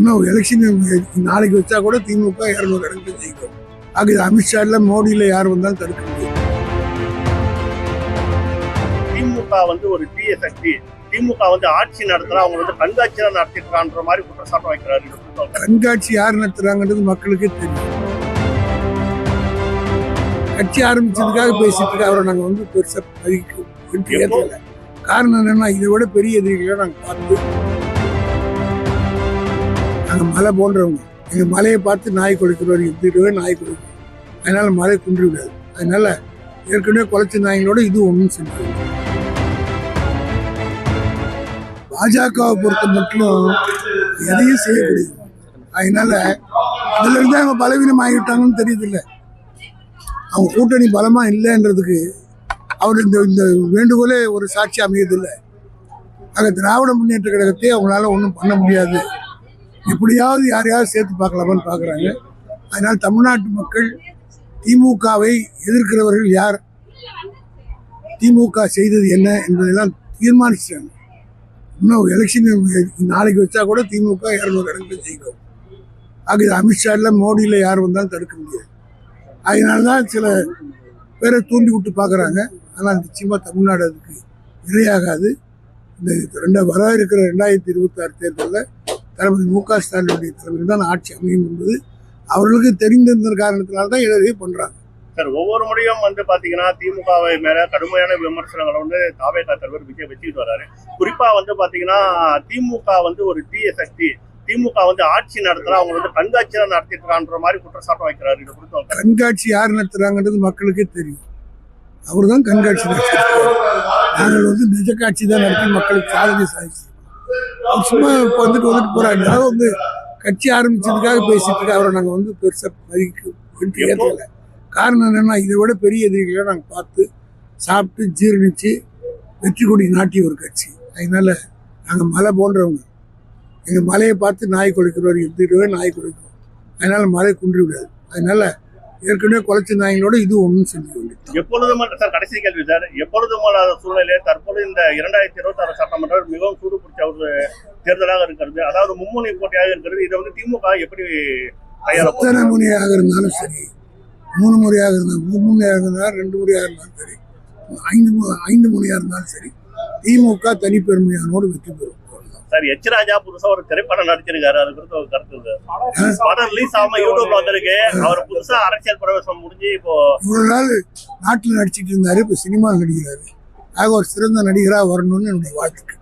இன்னும் எலெக்ஷன் நாளைக்கு வச்சா கூட திமுக இரநூறு இடத்துல ஜெயிக்கும். ஆக இது அமித்ஷால மோடியில் யார் வந்தாலும் தடுக்க முடியும் திமுக வந்து ஒரு தீய சக்தி. திமுக வந்து ஆட்சி நடத்துறா அவங்க வந்து கண்காட்சி தான் நடத்திட்டு மாதிரி குற்றச்சாட்டு வைக்கிறாரு கண்காட்சி யார் நடத்துறாங்கன்றது மக்களுக்கே தெரியும். கட்சி ஆரம்பிச்சதுக்காக பேசிட்டு இருக்க அவரை நாங்கள் வந்து பெருசாக ஏற்றல காரணம் என்னன்னா இதை விட பெரிய எதிரிகளை நாங்கள் பார்த்து நாங்கள் மலை போன்றவங்க. எங்கள் மலையை பார்த்து நாய் குலைக்கிறவர் எதிரவே நாய் குலைக்கும். அதனால் மலை குன்றி விடாது அதனால் ஏற்கனவே குலைச்ச நாய்களோட இது ஒன்றும் செஞ்சு பாஜகவை பொறுத்த மட்டும் எதையும் செய்யக்கூடியது அதனால இதுல இருந்து அவங்க பலவீனம் ஆகிவிட்டாங்கன்னு தெரியுது அவங்க கூட்டணி பலமாக இல்லைன்றதுக்கு அவர் இந்த இந்த வேண்டுகோளே ஒரு சாட்சி அமையதில்லை ஆக திராவிட முன்னேற்ற கழகத்தை அவங்களால ஒன்றும் பண்ண முடியாது. எப்படியாவது யாரையாவது சேர்த்து பார்க்கலாமான்னு பார்க்குறாங்க. அதனால் தமிழ்நாட்டு மக்கள் திமுகவை எதிர்க்கிறவர்கள் யார்? திமுக செய்தது என்ன என்பதெல்லாம் தீர்மானிச்சிட்டாங்க. இன்னும் எலெக்ஷன் நாளைக்கு வச்சா கூட திமுக இரநூறு இடத்துல ஜெயிக்கும். ஆக இது அமித்ஷால மோடியில் யார் வந்தாலும் தடுக்க முடியாது. அதனால தான் சில பேரை தூண்டி விட்டு பார்க்குறாங்க. ஆனால் நிச்சயமாக தமிழ்நாடு அதுக்கு இரையாகாது இந்த ரெண்டா வர இருக்கிற ரெண்டாயிரத்தி இருபத்தாறு தேர்தலில் தளபதி மு க ஸ்டாலினுடைய தலைமையில் தான் ஆட்சி அமையும் என்பது அவர்களுக்கு தெரிந்திருந்த காரணத்தினால தான் இதை பண்ணுறாங்க சார் ஒவ்வொரு முறையும் வந்து பாத்தீங்கன்னா திமுகவை மேல கடுமையான விமர்சனங்களை வந்து தாவேகா தலைவர் விஜய் வச்சுக்கிட்டு வர்றாரு. குறிப்பா வந்து பாத்தீங்கன்னா திமுக வந்து ஒரு தீய சக்தி. திமுக வந்து ஆட்சி நடத்துறா அவங்க வந்து கண்காட்சி தான் நடத்திட்டு மாதிரி குற்றச்சாட்டு வைக்கிறாரு. இது குறித்து கண்காட்சி யார் நடத்துறாங்கன்றது மக்களுக்கே தெரியும். அவர் தான் கண்காட்சி நடத்துறாரு நாங்கள் வந்து நிஜ காட்சி தான் நடத்தி மக்களுக்கு சாதனை சாதிச்சு சும்மா இப்போ வந்துட்டு வந்துட்டு போறாங்க. அதாவது வந்து கட்சி ஆரம்பிச்சதுக்காக பேசிட்டு இருக்க அவரை நாங்கள் வந்து பெருசாக மதிக்க ஏற்றல காரணம் என்னன்னா இதை விட பெரிய எதிரிகளை நாங்கள் பார்த்து சாப்பிட்டு ஜீரணிச்சு வெற்றி கொடி நாட்டிய ஒரு கட்சி. அதனால நாங்கள் மலை போன்றவங்க. எங்கள் மலையை பார்த்து நாய் குலைக்கிறவர் எதிரவே நாய் குலைக்கும் அதனால மலை குன்றி விடாது அதனால ஏற்கனவே குலைச்ச நாய்களோட இது ஒன்றும் செஞ்சு கொண்டு எப்பொழுதும் சார் கடைசி கேள்வி சார் எப்பொழுதும் இல்லாத சூழ்நிலையிலே தற்போது இந்த இரண்டாயிரத்தி இருபத்தி ஆறு சட்டமன்றம் மிகவும் சூடு பிடிச்ச ஒரு தேர்தலாக இருக்கிறது. அதாவது மும்முனை போட்டியாக இருக்கிறது. இதை வந்து திமுக எப்படி எத்தனை முறையாக இருந்தாலும் சரி மூணு முறையாக இருந்தாலும் மூணு முறையாக இருந்தாலும் ரெண்டு முறையாக இருந்தாலும் சரி ஐந்து ஐந்து முறையாக இருந்தாலும் சரி திமுக தனிப்பெருமையானோடு வெற்றி பெறும். சார் எச் ராஜா புதுசா ஒரு திரைப்படம் நடிச்சிருக்காரு. அது குறித்து ஒரு கருத்து இருக்கு. படம் ரிலீஸ் ஆகாம யூடியூப்ல வந்திருக்கு. அவர் புதுசா அரசியல் பிரவேசம் முடிஞ்சு இப்போ இவ்வளவு நாள் நாட்டில் நடிச்சிட்டு இருந்தாரு இப்போ சினிமாவில் நடிக்கிறாரு. ஆக ஒரு சிறந்த நடிகராக வரணும்னு என்னுடைய வாழ்த்துக்கள்.